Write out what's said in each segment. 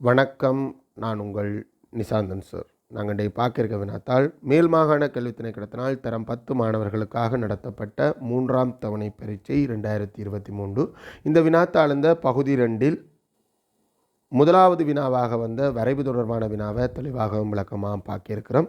வணக்கம். நான் உங்கள் நிசாந்தன் சார் நாங்கள் இன்றைய பார்க்கிருக்க வினாத்தால் மேல் மாகாண கல்வித் திணைக்களத்தினால் தரம் பத்து மாணவர்களுக்காக நடத்தப்பட்ட மூன்றாம் தவணை பரீட்சை ரெண்டாயிரத்தி இருபத்தி மூன்று. இந்த வினாத்தாள் இந்த பகுதி ரெண்டில் முதலாவது வினாவாக வந்த வரைவு தொடர்பான வினாவை தெளிவாகவும் விளக்கமாக பார்க்கிருக்கிறோம்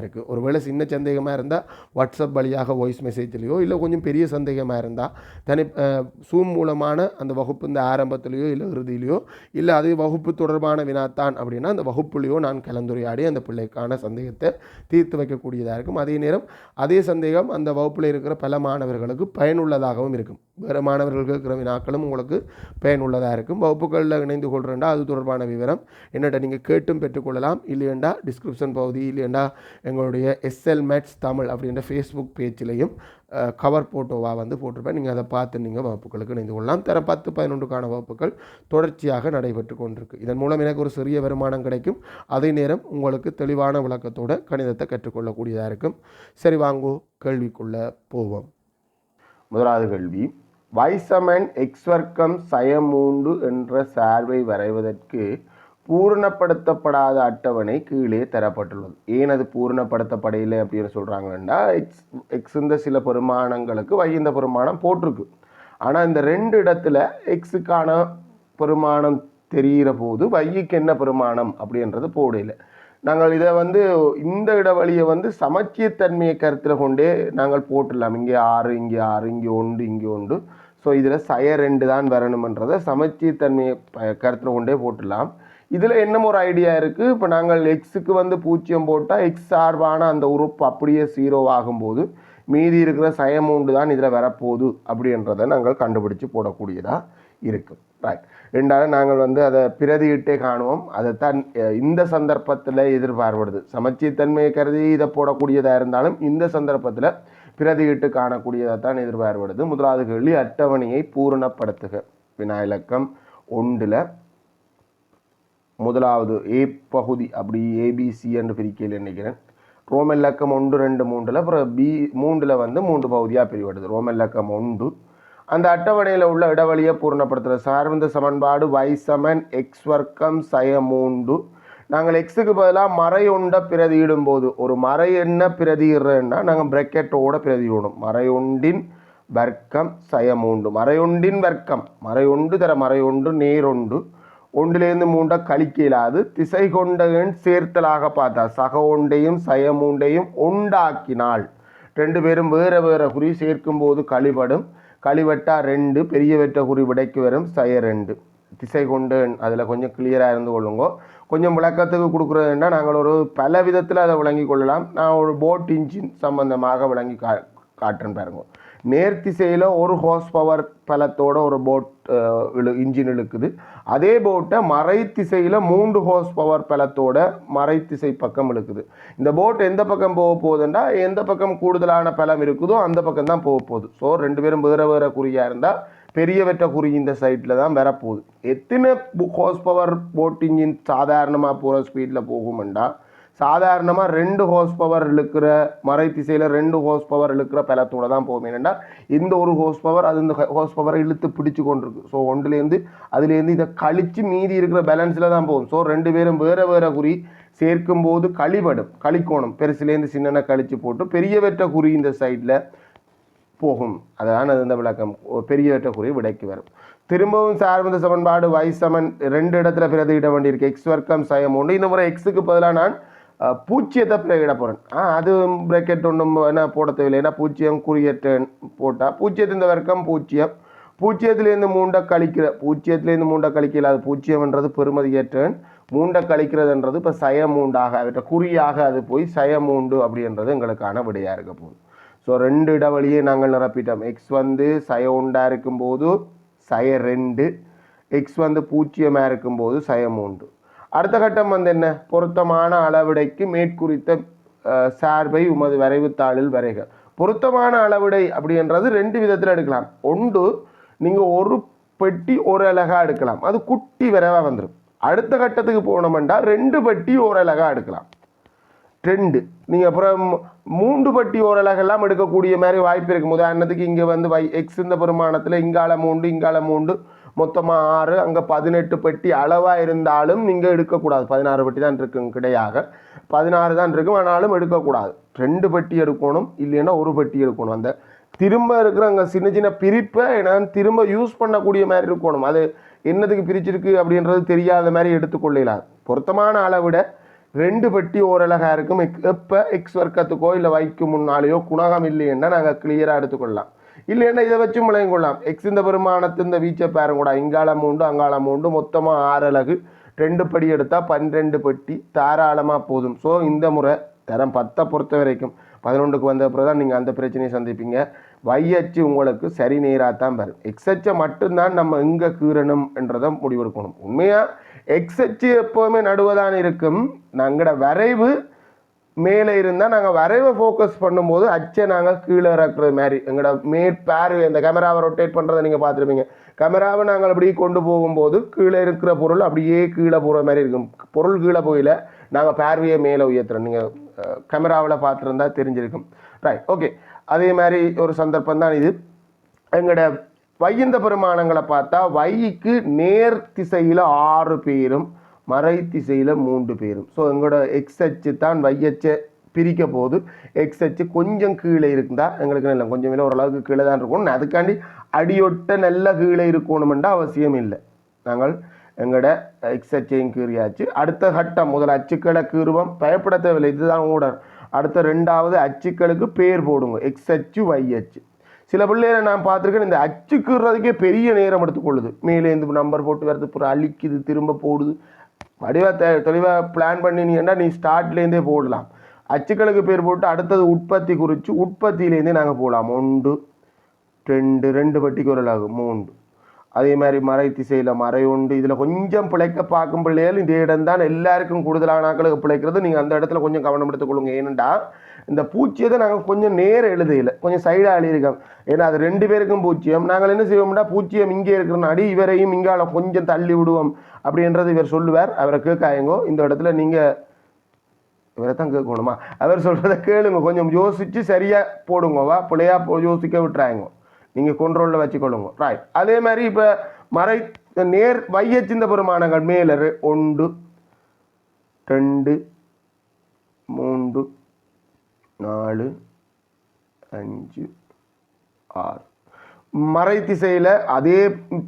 இருக்குது ஒருவேளை சின்ன சந்தேகமாக இருந்தால் வாட்ஸ்அப் வழியாக வாய்ஸ் மெசேஜ்லேயோ இல்லை கொஞ்சம் பெரிய சந்தேகமாக இருந்தால் தனி சூம் மூலமான அந்த வகுப்பு இந்த ஆரம்பத்திலேயோ இல்லை இறுதியிலையோ இல்லை அது வகுப்பு தொடர்பான வினாத்தான் அப்படின்னா அந்த வகுப்புலேயோ நான் கலந்துரையாடி அந்த பிள்ளைக்கான சந்தேகத்தை தீர்த்து வைக்கக்கூடியதாக இருக்கும். அதே நேரம் அதே சந்தேகம் அந்த வகுப்பில் இருக்கிற பல மாணவர்களுக்கு பயனுள்ளதாகவும் இருக்கும். வேறு மாணவர்கள் கேட்குற வினாக்களும் உங்களுக்கு பயனுள்ளதாக இருக்கும். வகுப்புகளில் இணைந்து கொள்கிறேன்டா அது தொடர்பான விவரம். என்னட்ட நீங்கள் கேட்டும் பெற்றுக்கொள்ளலாம். இல்லையண்டா டிஸ்கிரிப்ஷன் பகுதி இல்லையண்டா எங்களுடைய எஸ்எல் மேட்ஸ் தமிழ் அப்படின்ற ஃபேஸ்புக் பேஜ்லேயும் கவர் ஃபோட்டோவாக வந்து போட்டிருப்பேன். நீங்கள் அதை பார்த்து நீங்கள் வகுப்புகளுக்கு இணைந்து கொள்ளலாம். தர பத்து பதினொன்றுக்கான வகுப்புகள் தொடர்ச்சியாக நடைபெற்று கொண்டிருக்கு. இதன் மூலம் எனக்கு ஒரு சிறிய வருமானம் கிடைக்கும். அதே நேரம் உங்களுக்கு தெளிவான விளக்கத்தோட கணிதத்தை கற்றுக்கொள்ளக்கூடியதாக இருக்கும். சரி வாங்கோ கேள்விக்குள்ளே போவோம். முதலாவது கேள்வி. வைசமன் எக்ஸ் வர்க்கம் சயமூண்டு என்ற சார்பை வரைவதற்கு பூரணப்படுத்தப்படாத அட்டவணை கீழே தரப்பட்டுள்ளது. ஏன் அது பூரணப்படுத்தப்படையில்லை அப்படின்னு சொல்கிறாங்கன்னா எக்ஸ் எக்ஸ் இந்த சில பெருமானங்களுக்கு வை இந்த பெருமானம் போட்டிருக்கு. ஆனால் இந்த ரெண்டு இடத்துல எக்ஸுக்கான பெருமானம் தெரிகிற போது வையுக்கு என்ன பெருமானம் அப்படின்றது போடையில் நாங்கள் இதை வந்து இந்த இடைவெளியை வந்து சமச்சீர்த்தன்மையை கருத்தில் கொண்டே நாங்கள் போட்டுடலாம். இங்கே ஆறு இங்கே ஆறு இங்கே ஒன்று இங்கே ஒன்று. ஸோ இதில் சய ரெண்டு தான் வரணுமன்றதை சமச்சீர்த்தன்மையை தன்மையை கருத்தில் கொண்டே போட்டுடலாம். இதில் என்ன ஒரு ஐடியா இருக்குது இப்போ நாங்கள் எக்ஸுக்கு வந்து பூஜ்ஜியம் போட்டால் எக்ஸ் சார்பான அந்த உறுப்பு அப்படியே ஜீரோ ஆகும்போது மீதி இருக்கிற சயமூண்டு தான் இதில் வரப்போகுது அப்படின்றத நாங்கள் கண்டுபிடிச்சு போடக்கூடியதாக இருக்கும் ரைட் ரெண்டாவது நாங்கள் வந்து அதை பிரதியிட்டே காணுவோம். அதைத்தான் இந்த சந்தர்ப்பத்தில் எதிர்பார்ப்படுது சமச்சீர்த்தன்மையை கருதி இதை போடக்கூடியதாக இருந்தாலும் இந்த சந்தர்ப்பத்தில் பிரதியிட்டு காணக்கூடியதாக தான் எதிர்பார்ப்படுது முதலாவது கேள்வி அட்டவணையை பூரணப்படுத்துக. வினாயிலக்கம் ஒன்றில் முதலாவது ஏ பகுதி அப்படி ஏபிசி என்று பிரிக்கையில் நினைக்கிறேன் ரோமன் இலக்கம் ஒன்று ரெண்டு மூன்றில் அப்புறம் பி மூன்றில் வந்து மூன்று பகுதியாக பிரிவடுது. ரோமன் இலக்கம் ஒன்று அந்த அட்டவணையில் உள்ள இடைவெளியை பூரணப்படுத்துகிற சார்ந்த சமன்பாடு வை சமன் எக்ஸ் வர்க்கம் சய நாங்கள் எக்ஸுக்கு பதிலாக மறை பிரதியிடும்போது பிரதியிடும் போது ஒரு மறை என்ன பிரதியிடுறேன்னா நாங்கள் பிரக்கெட்டோட பிரதியிடணும் மறையுண்டின் வர்க்கம் சயமூண்டு மூன்று. மறையொண்டின் வர்க்கம். மறையொண்டு தர மறையொன்று நேரொண்டு ஒன்றிலேருந்து மூண்டை கழிக்க இயலாது திசை கொண்ட எண் சேர்த்தலாக பார்த்தா சக ஒன்றையும் சயமூண்டையும் உண்டாக்கினால் ரெண்டு பேரும் வேறு வேறு குறி சேர்க்கும் போது கழிபடும். கழிவெட்டா ரெண்டு பெரிய வெற்ற குறி விடைக்கு வரும் சய ரெண்டு. திசை கொண்டு அதில் கொஞ்சம் கிளியராக இருந்து கொள்ளுங்க. கொஞ்சம் விளக்கத்துக்கு கொடுக்குறதுன்னா நாங்கள் ஒரு பல விதத்தில் அதை விளங்கி கொள்ளலாம். நான் ஒரு போட் இன்ஜின் சம்பந்தமாக விளங்கி கா காட்டுறேன் பாருங்க. நேர்த்திசையில் ஒரு ஹோஸ் பவர் பலத்தோட ஒரு போட் இழு இன்ஜின் இழுக்குது. அதே போட்டை மறை திசையில் மூன்று ஹோர்ஸ் பவர் பலத்தோட மறை திசை பக்கம் இழுக்குது. இந்த போட் எந்த பக்கம் போக போகுதுண்டா எந்த பக்கம் கூடுதலான பலம் இருக்குதோ அந்த பக்கம் தான் போக போகுது. ஸோ ரெண்டு பேரும் வேறு வேறு குறியாக இருந்தால் பெரிய வெட்ட குறி இந்த சைட்டில் தான் வரப்போகுது. எத்தனை ஹோஸ் பவர் போட் இன்ஜின் சாதாரணமாக போகிற ஸ்பீடில் போகுமெண்டா சாதாரணமாக ரெண்டு ஹோஸ் பவர் இழுக்கிற மறை திசையில் ரெண்டு ஹோஸ் பவர் இழுக்கிற பலத்தோட தான் போகும். ஏனென்றால் இந்த ஒரு ஹோஸ் பவர் அது இந்த ஹோஸ் பவரை இழுத்து பிடிச்சு கொண்டிருக்கு. ஸோ ஒன்றுலேருந்து அதுலேருந்து இதை கழித்து மீதி இருக்கிற பேலன்ஸில் தான் போகும். ஸோ ரெண்டு பேரும் வேறு வேறு குறி சேர்க்கும் போது கழிபடும் கழிக்கோணும். பெருசுலேருந்து சின்னன கழித்து போட்டு பெரிய வெற்ற குறி இந்த சைடில் போகும். அதான் அது இந்த விளக்கம். பெரிய வெற்ற குறி விடைக்கு வரும். திரும்பவும் சார்பந்த சமன்பாடு y சமன் ரெண்டு இடத்துல பிரதியிட வேண்டியிருக்கு. எக்ஸ் வர்க்கம் சயம் உண்டு. இந்த முறை எக்ஸுக்கு பதிலாக நான் பூச்சியத்தை பூஜ்ஜியத்தை போகிறேன் ஆ அது பிரேக்கெட் ஒன்றும் என்ன போட தேவையில்லை. ஏன்னா பூச்சியம் குறியேற்றேன் போட்டால் பூஜ்ஜியத்தின் வர்க்கம் பூச்சியம். பூச்சியத்திலேருந்து மூண்டை கழிக்கிற பூச்சியத்திலேருந்து மூண்டை கழிக்கல அது பூஜ்ஜியம்ன்றது பெருமதியற்றன் மூண்டை கழிக்கிறதுன்றது இப்போ சயமூண்டாக அவற்றை குறியாக அது போய் சயமூண்டு அப்படின்றது எங்களுக்கான விடையாக இருக்க போகுது. ஸோ ரெண்டு இடைவெளியை நாங்கள் நிரப்பிட்டோம். எக்ஸ் வந்து சய உண்டாக இருக்கும்போது சய ரெண்டு எக்ஸ் வந்து பூச்சியமாக இருக்கும்போது சயமூண்டு. அடுத்த கட்டம் வந்து என்ன? பொருத்தமான அளவிடைக்கு மேற்குறித்த சார்பை உமது வரைவுத்தாளில் வரைக. பொருத்தமான அளவிடை அப்படின்றது ரெண்டு விதத்தில் எடுக்கலாம். ஒன்று நீங்கள் ஒரு பெட்டி ஒரு அழகாக எடுக்கலாம். அது குட்டி விரைவாக வந்துடும் அடுத்த கட்டத்துக்கு போனோம்னா ரெண்டு பெட்டி ஒரு அழகாக எடுக்கலாம். ட்ரெண்டு நீங்கள் அப்புறம் மூன்று பட்டி ஓரளகெல்லாம் எடுக்கக்கூடிய மாதிரி வாய்ப்பு இருக்கும் உதாரணத்துக்கு இங்கே வந்து வை எக்ஸ் இந்த பெருமானத்தில் இங்கால மூண்டு இங்கால மூண்டு மொத்தமாக ஆறு அங்கே பதினெட்டு பெட்டி அளவாக இருந்தாலும் நீங்கள் எடுக்கக்கூடாது. பதினாறு பெட்டி தான் இருக்கும் கிடையாக. பதினாறு தான் இருக்கும் ஆனாலும் எடுக்கக்கூடாது. ரெண்டு பெட்டி எடுக்கணும் இல்லைன்னா ஒரு பெட்டி எடுக்கணும். அந்த திரும்ப இருக்கிற அங்கே சின்ன சின்ன பிரிப்பை நான் திரும்ப யூஸ் பண்ணக்கூடிய மாதிரி இருக்கணும். அது என்னதுக்கு பிரிச்சிருக்கு அப்படின்றது தெரியாத மாதிரி எடுத்துக்கொள்ளலாம் பொருத்தமான அளவிட ரெண்டு பெட்டி ஓரழகாக இருக்கும். எப்போ எக்ஸ் வர்க்கத்துக்கோ இல்லை வைக்கு முன்னாலேயோ குணகம் இல்லைன்னா நாங்கள் கிளியராக எடுத்துக்கொள்ளலாம் இல்லைன்னா இதை வச்சு முளையும் கொள்ளலாம். எக்ஸ் இந்த பெருமானத்து இந்த வீச்சை பாருங்கூடா கூட. இங்கால மூண்டு அங்கால மூண்டு மொத்தமாக ஆறு அழகு ரெண்டு படி எடுத்தால் பன்னிரெண்டு பெட்டி. தாராளமாக போதும். ஸோ இந்த முறை தரம் பத்தை பொறுத்த வரைக்கும் பதினொன்றுக்கு வந்த அப்புறம் தான் நீங்கள் அந்த பிரச்சனையை சந்திப்பீங்க. வையச்சு உங்களுக்கு சரி நேராக தான் வரும். எக்ஸச்சை மட்டும்தான் நம்ம எங்கே கீறணும் என்றதை முடிவெடுக்கணும். உண்மையாக எக்ஸச்சு எப்போவுமே நடுவதான் இருக்கும். நாங்களோட வரைவு மேலே இருந்தால் நாங்கள் வரைவை ஃபோக்கஸ் பண்ணும்போது அச்சை நாங்கள் கீழே இறக்குற மாதிரி. எங்களோட மேற்பார்வை இந்த கேமராவை ரொட்டேட் பண்ணுறதை நீங்கள் பார்த்துருப்பீங்க. கேமராவை நாங்கள் அப்படியே கொண்டு போகும்போது கீழே இருக்கிற பொருள் அப்படியே கீழே போகிற மாதிரி இருக்கும். பொருள் கீழே போயில நாங்கள் பார்வையை மேலே உயர்த்துறோம். நீங்கள் கேமராவில் பார்த்துருந்தா தெரிஞ்சிருக்கும். ரைட் ஓகே அதே மாதிரி ஒரு சந்தர்ப்பம் தான் இது. எங்களோட வையந்த பெருமானங்களை பார்த்தா வைக்கு நேர் திசையில் ஆறு பேரும் மறை திசையில் மூன்று பேரும். ஸோ எங்களோட எக்ஸ் அச்சு தான் வையச்சை பிரிக்க போது எக்ஸ் அச்சு கொஞ்சம் கீழே இருந்தா எங்களுக்கு நல்ல கொஞ்சம் இல்லை ஓரளவுக்கு கீழே தான் இருக்கணும். அதுக்காண்டி அடியொட்ட நல்ல கீழே இருக்கணுமெண்டா அவசியம் இல்லை. நாங்கள் எங்களோட எக்ஸ் அச்சையும் கீறியாச்சு. அடுத்த கட்டம் முதல் அச்சுக்களை கீறுவோம். பயப்பட தேவையில்லை இதுதான் ஊடர் அடுத்த ரெண்டாவது அச்சுக்களுக்கு பேர் போடுங்க. எக்ஸ் அச்சு வை அச்சு. சில பிள்ளைகளை நான் பார்த்துருக்கேன் இந்த அச்சு பெரிய நேரம் எடுத்துக்கொள்ளுது. மேலே நம்பர் போட்டு வரது அப்புறம் அழிக்குது திரும்ப போடுது. வடிவாக தெ தெளிவாக பிளான் பண்ணினீங்கன்னா நீ ஸ்டார்ட்லேருந்தே போடலாம். அச்சுக்களுக்கு பேர் போட்டு அடுத்தது உற்பத்தி குறித்து உற்பத்தியிலேருந்தே நாங்கள் போடலாம் ஒன்று ரெண்டு ரெண்டு பட்டிக்கு ஒரு மூன்று. அதே மாதிரி மறை திசையில் மறை உண்டு இதில் கொஞ்சம் பிழைக்க பார்க்கும் பிள்ளைகள் இந்த இடம் தான் எல்லாருக்கும் கூடுதலான நாட்களுக்கு பிழைக்கிறது. நீங்கள் அந்த இடத்துல கொஞ்சம் கவனம் எடுத்துக்கொள்ளுங்க ஏனெண்டா இந்த பூச்சியத்தை நாங்கள் கொஞ்சம் நேர எழுதையில் கொஞ்சம் சைடாக எழுதியிருக்கோம். ஏன்னா அது ரெண்டு பேருக்கும் பூச்சியம். நாங்கள் என்ன செய்வோம்னா பூச்சியம் இங்கே இருக்கிறனாடி இவரையும் இங்கால கொஞ்சம் தள்ளி விடுவோம். அப்படின்றது இவர் சொல்லுவார். அவரை கேட்காயங்கோ இந்த இடத்துல நீங்கள் இவரை தான் கேட்கணுமா? அவர் சொல்கிறத கேளுங்க. கொஞ்சம் யோசித்து சரியாக போடுங்கோவா பிள்ளையாக போ யோசிக்க விட்டுறாங்க நீங்கள் கொண்ட்ரோலில் வச்சுக்கொள்ளுங்க. ரைட் அதே மாதிரி இப்போ மறை நேர் வையச்சிந்த பெருமானங்கள் மேலே ஒன்று ரெண்டு மூன்று நாலு அஞ்சு ஆறு. மறை திசையில் அதே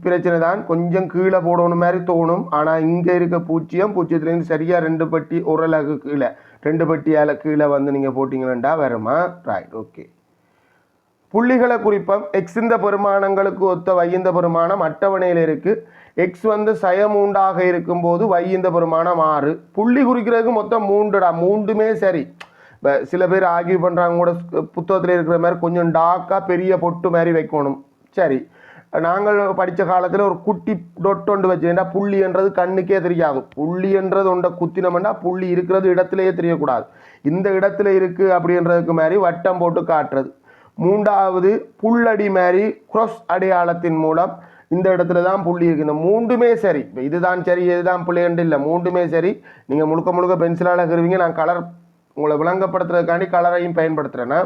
பிரச்சனை தான் கொஞ்சம் கீழே போடணும் மாதிரி தோணும். ஆனால் இங்கே இருக்க பூச்சியம் பூச்சியத்துலேருந்து சரியாக ரெண்டு பட்டி உரலகு கீழே ரெண்டு பட்டியால் கீழே வந்து நீங்கள் போட்டிங்கன்னா வருமா? ரைட் ஓகே புள்ளிகளை குறிப்பம். எக்ஸ் இந்த பெருமானங்களுக்கு ஒத்த வையந்த பெருமானம் அட்டவணையில் இருக்குது எக்ஸ் வந்து சயமூண்டாக இருக்கும்போது வையந்த பெருமானம் ஆறு. புள்ளி குறிக்கிறதுக்கு மொத்தம் மூன்றுடா. மூன்றுமே சரி. சில பேர் ஆகிய பண்ணுறாங்க கூட புத்தகத்தில் இருக்கிற மாதிரி கொஞ்சம் டாக்காக பெரிய பொட்டு மாதிரி வைக்கணும். சரி. நாங்கள் படித்த காலத்தில் ஒரு குட்டி டொட்டொண்டு வச்சுருந்தா புள்ளின்றது கண்ணுக்கே தெரியாது. புள்ளின்றது ஒன்றை குத்தினோம்னா புள்ளி இருக்கிறது இடத்துலையே தெரியக்கூடாது. இந்த இடத்துல இருக்குது அப்படின்றதுக்கு மாதிரி வட்டம் போட்டு காட்டுறது. மூன்றாவது புல்லடி மாதிரி cross அடையாளத்தின் மூலம் இந்த இடத்துல தான் புள்ளி இருக்கு இந்த மூன்றுமே சரி. இப்போ இதுதான் சரி இதுதான் புள்ளியண்டு இல்லை. மூன்றுமே சரி. நீங்கள் முழுக்க முழுக்க பென்சிலால் இருக்கிறவங்க நான் கலர் உங்களை விளங்கப்படுத்துறதுக்காண்டி கலரையும் பயன்படுத்துகிறேன்னா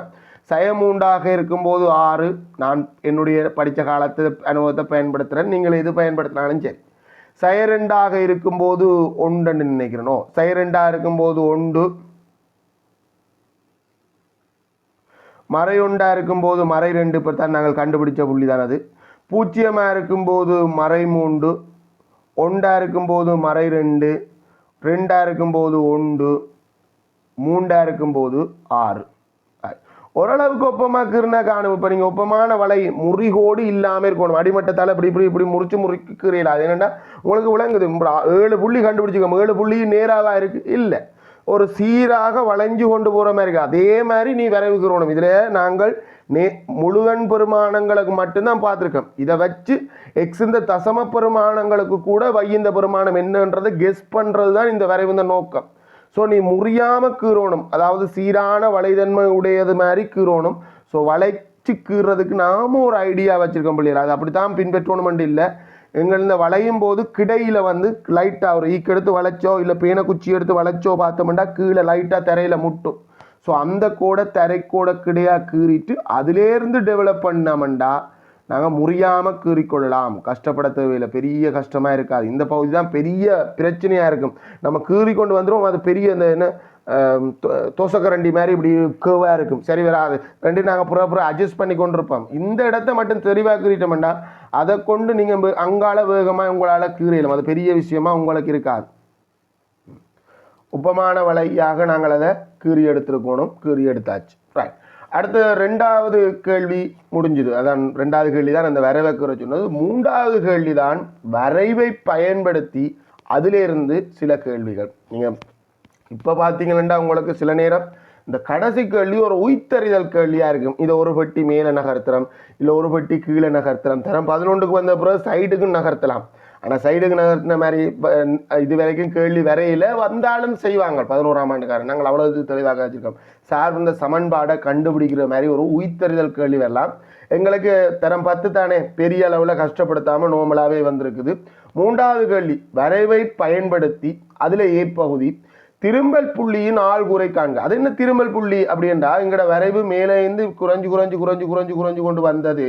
சயமூண்டாக இருக்கும்போது ஆறு நான் என்னுடைய படித்த காலத்து அனுபவத்தை பயன்படுத்துகிறேன் நீங்கள் எது பயன்படுத்தினாலும் சரி. சயரெண்டாக இருக்கும்போது ஒன்றுன்னு நினைக்கிறனோ? சயரெண்டாக இருக்கும்போது ஒன்று மறை இருக்கும்போது மறை ரெண்டு இப்போ தான் நாங்கள் கண்டுபிடிச்ச புள்ளி தான் அது. பூச்சியமாக இருக்கும்போது மறை மூன்று ஒண்டாக இருக்கும்போது மறை ரெண்டு ரெண்டாக இருக்கும்போது ஒன்று மூண்டாக இருக்கும்போது ஆறு. ஓரளவுக்கு ஓரளவுக்கு ஒப்பமாக்குறனா காணும். இப்போ நீங்கள் ஒப்பமான வலை முறிகோடு இல்லாமல் இருக்கணும். அடிமட்டத்தால் இப்படி இப்படி இப்படி முறிச்சு முறிக்கிறீங்களா அது என்னென்னா உங்களுக்கு விளங்குது. ஏழு புள்ளி கண்டுபிடிச்சிக்கோங்க. ஏழு புள்ளி நேராக இருக்குது இல்லை. ஒரு சீராக வளைஞ்சு கொண்டு போகிற மாதிரி இருக்குது அதே மாதிரி நீ விரைவுக்கிறோணும் இதில் நாங்கள் நே முழுவன் பெருமானங்களுக்கு மட்டும்தான் பார்த்துருக்கோம். இதை வச்சு எக்ஸ் இந்த தசம பெருமானங்களுக்கு கூட வையந்த பெருமானம் என்னன்றதை கெஸ் பண்ணுறது தான் இந்த வரைவுந்த நோக்கம். ஸோ நீ முறியாம கீறணும். அதாவது சீரான வலைதன்மை உடையது மாதிரி கீறணும். ஸோ வளைச்சு கீறதுக்கு நாம ஒரு ஐடியா வச்சிருக்கோம் பிள்ளைகள். அது அப்படி தான் பின்பற்றணுமெண்டு இல்லை. எங்கள் இந்த வளையும் போது கிடையில வந்து லைட்டாக ஒரு ஈக்கு எடுத்து வளைச்சோ இல்லை பேனை குச்சி எடுத்து வளைச்சோ பார்த்தோம்னா கீழே லைட்டாக தரையில் முட்டும். ஸோ அந்த கோடை தரைக்கோட கிடையாக கீறிட்டு அதிலேருந்து டெவலப் பண்ணோம்டா நாங்கள் முறியாமல் கீறிக்கொள்ளலாம். கஷ்டப்பட தேவையில்லை. பெரிய கஷ்டமாக இருக்காது. இந்த பகுதி தான் பெரிய பிரச்சனையாக இருக்கும். நம்ம கீறி கொண்டு வந்துடும் அது பெரிய அந்த என்ன தோ- தோசைக்கரண்டி மாதிரி இப்படி கேவாக இருக்கும். சரி வராது. ரெண்டு நாங்கள் புற புற அட்ஜஸ்ட் பண்ணி கொண்டிருப்போம். இந்த இடத்த மட்டும் தெளிவாக கீறிட்டோம்னா அதை கொண்டு நீங்கள் அங்கால வேகமாக உங்களால் கீறிடலாம் அது பெரிய விஷயமா உங்களுக்கு இருக்காது. உபமான வலையாக நாங்கள் அதை கீறி எடுத்துருக்கணும் கீறி எடுத்தாச்சு. அடுத்த ரெண்டாவது கேள்வி முடிஞ்சுது. அதான் ரெண்டாவது கேள்வி தான் அந்த வரைவை கூற சொன்னது. மூன்றாவது கேள்வி தான் வரைவை பயன்படுத்தி அதிலிருந்து சில கேள்விகள். நீங்கள் இப்போ பார்த்தீங்கன்னா உங்களுக்கு சில நேரம் இந்த கடைசி கேள்வி ஒரு உய்த்தறிதல் கேள்வியாக இருக்கும். இதை ஒரு பெட்டி மேலே நகர்த்துறோம் இல்லை ஒரு பெட்டி கீழே நகர்த்துறோம் தரம் பதினொன்றுக்கு வந்த பிறகு சைடுக்கும் நகர்த்தலாம். ஆனால் சைடுக்கு நகர்த்தின மாதிரி இது வரைக்கும் கேள்வி வரையில் வந்தாலும் செய்வாங்க பதினோராம் ஆண்டுக்காரன். நாங்கள் அவ்வளவு தெளிவாக வச்சுருக்கோம். சார் இந்த சமன்பாடை கண்டுபிடிக்கிற மாதிரி ஒரு உயிர்த்தறிதல் கேள்வி வரலாம். எங்களுக்கு தரம் பத்து தானே பெரிய அளவில் கஷ்டப்படுத்தாமல் நோமலாகவே வந்திருக்குது. மூன்றாவது கேள்வி வரைவை பயன்படுத்தி அதில் ஏ பகுதி திரும்பல் புள்ளியின் ஆள்குறை காண்க. அது என்ன திரும்பல் புள்ளி அப்படின்றா எங்களோட வரைவு மேலே இருந்து குறைஞ்சு குறைஞ்சு குறைஞ்சு குறைஞ்சு குறைஞ்சு கொண்டு வந்தது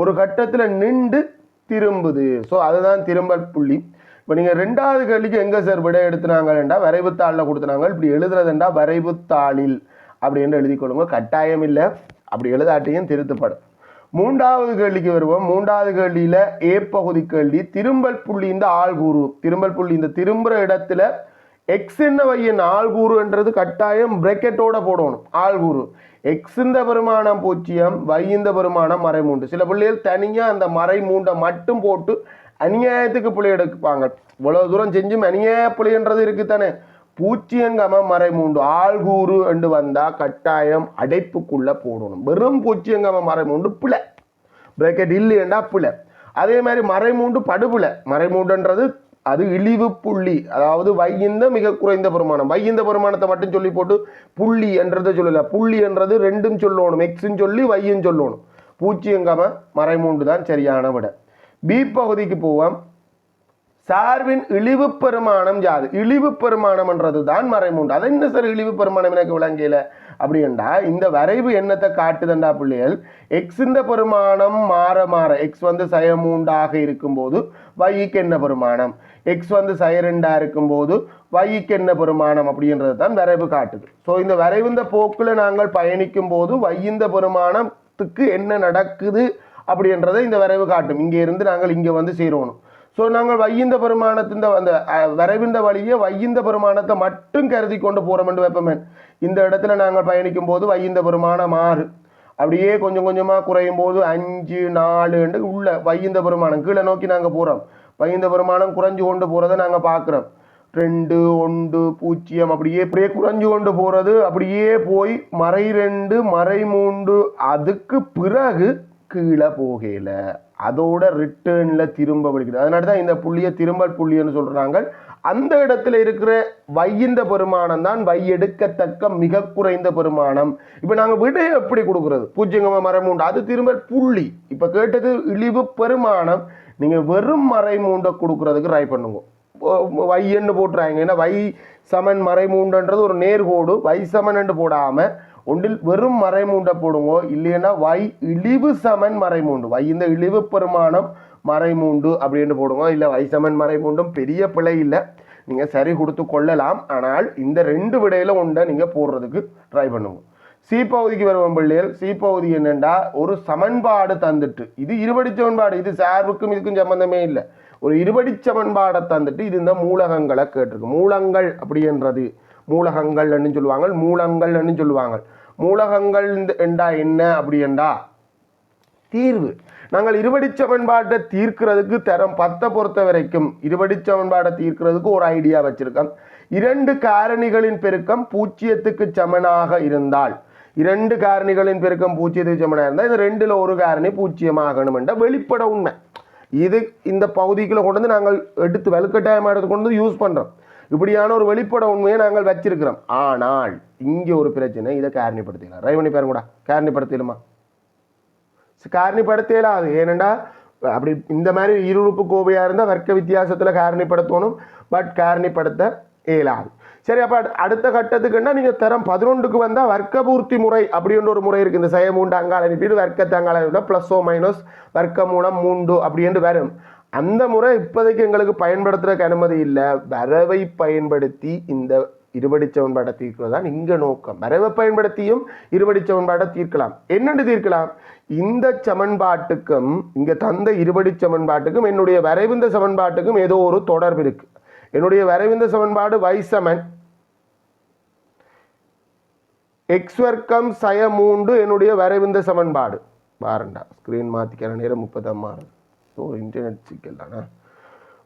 ஒரு கட்டத்தில் நின்று திரும்புது. ஸோ அதுதான் திரும்பல் புள்ளி. இப்போ நீங்கள் ரெண்டாவது கேள்விக்கு எங்கே சார் விடை எடுத்துனாங்கன்றா வரைவுத்தாளில் கொடுத்துனாங்க. இப்படி எழுதுறதுண்டா வரைவுத்தாளில் அப்படின்னு எழுதி கொடுங்க கட்டாயம் இல்லை. அப்படி எழுதாட்டியும் திருத்தப்படும். மூன்றாவது கேள்விக்கு வருவோம். மூன்றாவது கேள்வியில் ஏ பகுதி கேள்வி. திரும்பல் புள்ளி இந்த ஆள்கூறு திரும்பல் புள்ளி இந்த திரும்புகிற இடத்துல எக்ஸ் என்ன வையன் ஆள்கூறுன்றது கட்டாயம் பிரக்கெட்டோட போடணும். ஆள்கூறு எக்ஸ் இந்த பெருமானம் பூஜ்ஜியம் வை இந்த பெருமானம் மறைமூண்டு. சில பிள்ளைகள் தனியாக அந்த மறைமூண்டை மட்டும் போட்டு அநியாயத்துக்கு பிள்ளை எடுப்பாங்க. இவ்வளவு தூரம் செஞ்சும் அநியாய பிள்ளைன்றது இருக்குது தானே பூச்சியங்கம மறைமூண்டு. ஆள்கூறு என்று வந்தால் கட்டாயம் அடைப்புக்குள்ளே போடணும். வெறும் பூச்சியங்கம மறைமூண்டு மூன்று பிள்ளை பிரேக்கெட் இல்லையண்டா பிள்ளை அதே மாதிரி மறைமூண்டு படுபுல மறைமூண்டுன்றது அது இழிவு புள்ளி. அதாவது வைகிந்த மிக குறைந்த பெருமானம். வைகிந்த பெருமானத்தை மட்டும் சொல்லி போட்டு புள்ளி என்றதை சொல்லல. புள்ளி என்றது ரெண்டும் சொல்லணும். எக்ஸும் சொல்லி வையும் சொல்லணும். பூச்சியங்கம மறைமூண்டு தான் சரியான விட. பி பகுதிக்கு போவோம். சார்பின் இழிவு பெருமானம் யாது? இழிவு பெருமானம்ன்றது தான் மறைமுண்டு. அதை என்ன சார் இழிவு பெருமானம் எனக்கு விளங்கல? அப்படின்டா இந்த வரைவு என்னத்தை காட்டுதண்டா பிள்ளைகள்? எக்ஸ் இந்த பெருமானம் மாற மாற எக்ஸ் வந்து சயமூண்டாக இருக்கும்போது வைக்கு என்ன பெருமானம்? எக்ஸ் வந்து சயரெண்டா இருக்கும்போது வைக்கு என்ன பெருமானம்? அப்படின்றது தான் வரைவு காட்டுது. ஸோ இந்த வரைவு இந்த போக்கில் நாங்கள் பயணிக்கும் போது வையிந்த பெருமானத்துக்கு என்ன நடக்குது அப்படின்றத இந்த வரைவு காட்டும். இங்கே இருந்து நாங்கள் இங்கே வந்து சேரணும். ஸோ நாங்கள் வையிந்த பெருமானத்தின் அந்த வரைவிந்த வழியே வையிந்த பெருமானத்தை மட்டும் கருதி கொண்டு போகிறோம் என்று வைப்பமேன் இந்த இடத்துல நாங்கள் பயணிக்கும் போது வையிந்த பெருமானம் ஆறு. அப்படியே கொஞ்சம் கொஞ்சமாக குறையும் போது அஞ்சு நாலுன்னு உள்ள வையிந்த பெருமானம் கீழே நோக்கி நாங்கள் போகிறோம் வையிந்த பெருமானம் குறைஞ்சு கொண்டு போகிறத நாங்கள் பார்க்குறோம். ரெண்டு ஒன்று பூஜ்ஜியம் அப்படியே அப்படியே குறைஞ்சு கொண்டு போகிறது அப்படியே போய் மறை ரெண்டு மறை மூன்று அதுக்கு பிறகு கீழே போகலை. அதோட ரிட்டர்னில் திரும்ப வலிக்குது அதனால தான் இந்த புள்ளியை திரும்பல் புள்ளின்னு சொல்கிறாங்க அந்த இடத்துல இருக்கிற வையிந்த பெருமானம் தான் வை எடுக்கத்தக்க மிக குறைந்த பெருமானம். இப்போ நாங்கள் விடை எப்படி கொடுக்குறது? பூஜ்ஜியங்கம மரமூண்டு அது திரும்ப புள்ளி. இப்போ கேட்டது இழிவு பெருமானம். நீங்கள் வெறும் மறை மூண்டை கொடுக்குறதுக்கு ட்ரை பண்ணுங்க. வையன்னு போட்டுறாங்க. ஏன்னா வை சமன் மறைமூண்டுன்றது ஒரு நேர்கோடு. வை சமன் போடாமல் ஒன்றில் வெறும் மறைமூண்ட போடுங்கோ இல்லைன்னா வை இழிவு சமன் மறைமூண்டு வை இந்த இழிவு பெருமானம் மறைமூண்டு அப்படின்னு போடுங்க இல்லை வை சமன் பெரிய பிழை இல்லை. நீங்கள் சரி கொடுத்து கொள்ளலாம். ஆனால் இந்த ரெண்டு விடையில ஒன்றை நீங்கள் போடுறதுக்கு ட்ரை பண்ணுங்க. சி பகுதிக்கு வருவோம் பிள்ளைகள். சி பகுதி என்னென்னா ஒரு சமன்பாடு தந்துட்டு. இது இருபடி சமன்பாடு. இது சார்புக்கும் இதுக்கும் சம்மந்தமே இல்லை. ஒரு இருபடி சமன்பாடை தந்துட்டு இது இந்த மூலகங்களை கேட்டிருக்கு. மூலங்கள் அப்படின்றது. மூலகங்கள்னு சொல்லுவாங்க. மூலங்கள்னு சொல்லுவாங்க. மூலகங்கள் இந்த- என்றா என்ன? அப்படி என்றா தீர்வு. நாங்கள் இருபடி சமன்பாட்டை தீர்க்கிறதுக்கு தரம் பத்தை பொறுத்த வரைக்கும் இருபடி சமன்பாட்டை தீர்க்கிறதுக்கு ஒரு ஐடியா வச்சிருக்கோம். இரண்டு காரணிகளின் பெருக்கம் பூஜ்ஜியத்துக்கு சமனாக இருந்தால் இரண்டு காரணிகளின் பெருக்கம் பூஜ்ஜியத்துக்கு சமனாக இருந்தால் இந்த ரெண்டில் ஒரு காரணி பூஜ்ஜியமாகணும் என்ற வெளிப்பட உண்மை. இது இந்த பகுதிக்குள்ள கொண்டு வந்து நாங்கள் எடுத்து வலுக்கட்டாயமாக எடுத்து கொண்டு வந்து யூஸ் பண்ணுறோம் இப்படியான ஒரு வெளிப்பட உண்மையை நாங்கள் வச்சிருக்கிறோம். ஆனால் இங்கே ஒரு பிரச்சனை இதை காரணிப்படுத்திக்கலாம் ரைவனி பேரும் கூட காரணிப்படுத்திடுமா காரணிப்படுத்த இயலாது ஏனெண்டா அப்படி இந்த மாதிரி இருப்பு கோவையாக இருந்தால் வர்க்க வித்தியாசத்தில் காரணிப்படுத்தணும் பட் காரணிப்படுத்த இயலாது. சரி அப்போ அடுத்த கட்டத்துக்குன்னா நீங்கள் தரம் பதினொன்றுக்கு வந்தால் வர்க்க பூர்த்தி முறை அப்படின்ற ஒரு முறை இருக்குது இந்த சய மூன்று அங்கால அனுப்பிட்டு வர்க்கத்தை அங்கால ப்ளஸ் ஓ மைனஸ் வர்க்க மூலம் மூண்டு அப்படின்ட்டு வரும். அந்த முறை இப்போதைக்கு எங்களுக்கு பயன்படுத்துறதுக்கு அனுமதி இல்லை. வரவை பயன்படுத்தி இந்த இருபடி சமன்பாட்டை தீர்க்கிறது தான் இங்க நோக்கம். வரவை பயன்படுத்தியும் இருபடி சமன்பாட்டை தீர்க்கலாம். என்னென்று தீர்க்கலாம்? இந்த சமன்பாட்டுக்கும் இங்க தந்த இருபடி சமன்பாட்டுக்கும் என்னுடைய வரைவிந்த சமன்பாட்டுக்கும் ஏதோ ஒரு தொடர்பு இருக்கு. என்னுடைய வரைவிந்த சமன்பாடு வைசமன் எக்ஸ் வர்க்கம் சய மூன்று என்னுடைய வரைவிந்த சமன்பாடு. பாருண்டா ஸ்க்ரீன் மாற்றிக்கிற நேரம் முப்பதாம் ஆறு ஓ இன்டர்நெட் சிக்கல் தானே?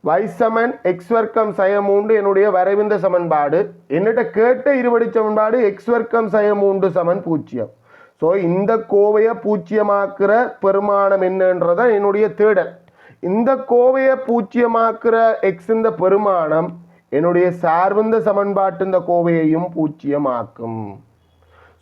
வைசமன் எக்ஸ் வர்க்கம் சயமூண்டு என்னுடைய வரைவிந்த சமன்பாடு. என்னிட்ட கேட்ட இருபடி சமன்பாடு எக்ஸ் வர்க்கம் சயமூண்டு சமன் பூஜ்ஜியம் ஸோ இந்த கோவையை பூஜ்ஜியமாக்குற பெருமானம் என்னன்றத என்னுடைய தேடல். இந்த கோவையை பூஜ்ஜியமாக்குற எக்ஸ் இந்த பெருமானம் என்னுடைய சார்பந்த சமன்பாட்டு இந்த கோவையையும் பூஜ்ஜியமாக்கும்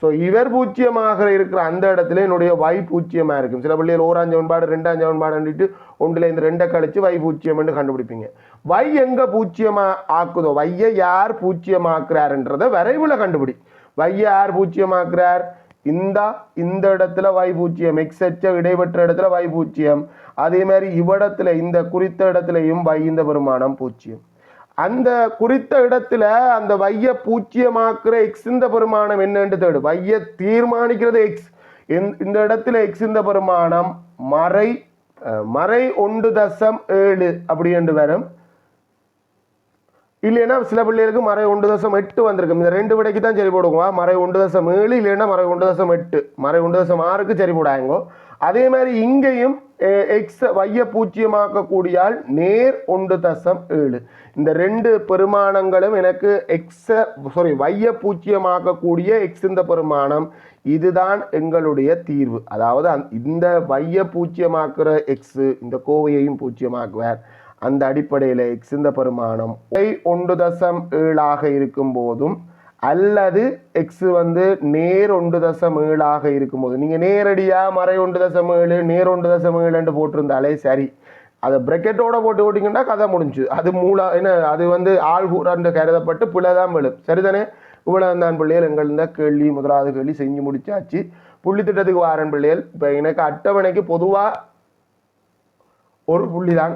ஸோ இவர் பூச்சியமாக இருக்கிற அந்த இடத்துல என்னுடைய வை பூச்சியமாக இருக்கும். சில பிள்ளைகள் ஓராம் சமன்பாடு ரெண்டாம் சமன்பாடுன்ட்டு ஒன்றில் இந்த ரெண்டை கழிச்சு வை பூச்சியம்னு கண்டுபிடிப்பீங்க. வை எங்கே பூச்சியமாக ஆக்குதோ? வையை யார் பூச்சியமாக்குறாருன்றதை வரைவில் கண்டுபிடி. வையை யார் பூச்சியமாக்குறார் இந்த இந்த இடத்துல வை பூச்சியம் எக்ஸச்ச எச்ச இடத்துல வை பூச்சியம் அதே மாதிரி இவ்விடத்துல இந்த குறித்த இடத்துலையும் வை இந்த பெருமானம் பூச்சியம் அந்த குறித்த இடத்துல அந்த வைய பூச்சியமாக்குற எக்ஸ் இந்த பெருமானம் என்னன்னு தேடு. வைய தீர்மானிக்கிறது எக்ஸ் இந்த இடத்துல எக்ஸ் இந்த பெருமானம் மறை மறை ஒன்று தசம் ஏழு அப்படி என்று வரும். இல்லைன்னா சில பிள்ளைகளுக்கு மறை ஒன்று தசம் எட்டு வந்திருக்கும். இந்த ரெண்டு விடைக்கு தான் சரி போடுங்க மறை ஒன்று தசம் ஏழு இல்லைன்னா மறை ஒன்று தசம் எட்டு. மறை ஒன்று தசம் ஆறுக்கு சரி போடாங்கோ. அதே மாதிரி இங்கேயும் எக்ஸ் வைய பூஜ்ஜியமாக்கக்கூடியால் நேர் ஒன்று தசம் ஏழு. இந்த ரெண்டு பெருமானங்களும் எனக்கு எக்ஸ சாரி வைய பூஜ்ஜியமாக்கக்கூடிய எக்ஸ் இந்த பெருமானம் இதுதான் எங்களுடைய தீர்வு. அதாவது இந்த வைய பூஜ்ஜியமாக்குற எக்ஸு இந்த கோவையையும் பூஜ்ஜியமாக்குவார் அந்த அடிப்படையில் எக்ஸ் இந்த பெருமானம் ஒன்று தசம் ஏழாக இருக்கும் போதும் அல்லது எக்ஸ் வந்து நேர் ஒன்று தசம் ஏழாக இருக்கும்போது நீங்கள் நேரடியாக மறை ஒன்று தசம் ஏழு நேர் ஒன்று தசம் ஏழுன்னு போட்டிருந்தாலே சரி. அதை பிரக்கெட்டோட போட்டு ஓட்டிங்கன்னா கதை முடிஞ்சு. அது மூல என்ன அது வந்து ஆள் ஆள்கூறன்று கருதப்பட்டு பிள்ளை தான் விழும். சரிதானே? இவ்வளவு தான் பிள்ளைகள் எங்கள் இந்த கேள்வி முதலாவது கேள்வி செஞ்சு முடிச்சாச்சு. புள்ளி திட்டத்துக்கு வாரன் பிள்ளைகள் இப்போ எனக்கு அட்டவணைக்கு பொதுவாக ஒரு புள்ளி தான்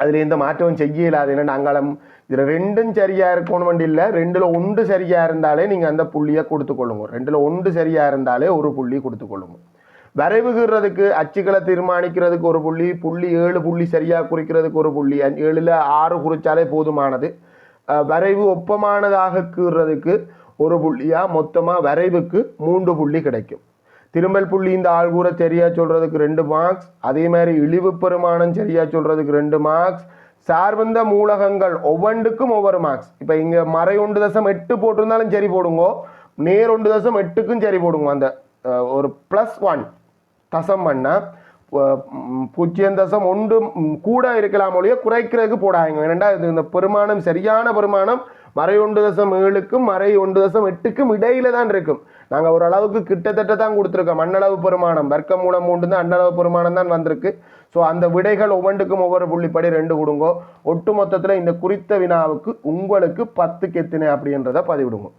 அதில் எந்த மாற்றமும் செய்ய இயலாது ஏன்னா நாங்களும் இதில் ரெண்டும் சரியாக இருக்கணும் இல்லை ரெண்டில் ஒன்று சரியாக இருந்தாலே நீங்கள் அந்த புள்ளியை கொடுத்துக்கொள்ளுங்க ரெண்டில் ஒன்று சரியாக இருந்தாலே ஒரு புள்ளி கொடுத்துக்கொள்ளுங்க வரைவுகிறதுக்கு அச்சுக்களை தீர்மானிக்கிறதுக்கு ஒரு புள்ளி புள்ளி ஏழு புள்ளி சரியாக குறிக்கிறதுக்கு ஒரு புள்ளி ஏழில் ஆறு குறித்தாலே போதுமானது. வரைவு ஒப்பமானதாக கீறதுக்கு ஒரு புள்ளியாக மொத்தமாக வரைவுக்கு மூன்று புள்ளி கிடைக்கும். திரும்பல் புள்ளி இந்த ஆள் கூட சரியா சொல்றதுக்கு ரெண்டு மார்க்ஸ் அதே மாதிரி இழிவு பெருமானம் சரியா சொல்றதுக்கு ரெண்டு மார்க்ஸ் சார்பந்த மூலகங்கள் ஒவ்வொன்றுக்கும் ஒவ்வொரு மார்க்ஸ் இப்போ இங்கே மறை ஒன்று தசம் எட்டு போட்டிருந்தாலும் சரி போடுங்கோ. நேர் ஒன்று தசம் எட்டுக்கும் சரி போடுங்க. அந்த ஒரு ப்ளஸ் ஒன் தசம் பண்ணா பூஜ்ஜியம் தசம் ஒன்று கூட இருக்கலாம் ஒழிய குறைக்கிறதுக்கு போடாங்க ஏன்னா இது இந்த பெருமானம் சரியான பெருமானம் மறை ஒன்று தசம் ஏழுக்கும் மறை ஒன்று தசம் எட்டுக்கும் இடையில தான் இருக்கும். நாங்கள் ஓரளவுக்கு கிட்டத்தட்ட தான் கொடுத்துருக்கோம். அண்ணளவு பெருமானம். வர்க்க மூலம் மூன்று தான் அண்ணளவு பெருமானம் தான் வந்திருக்கு. ஸோ அந்த விடைகள் ஒவ்வொன்றுக்கும் ஒவ்வொரு புள்ளிப்படி ரெண்டு கொடுங்கோ. ஒட்டு மொத்தத்தில் இந்த குறித்த வினாவுக்கு உங்களுக்கு பத்துக்கு எத்தனை அப்படின்றத பதிவிடுங்க.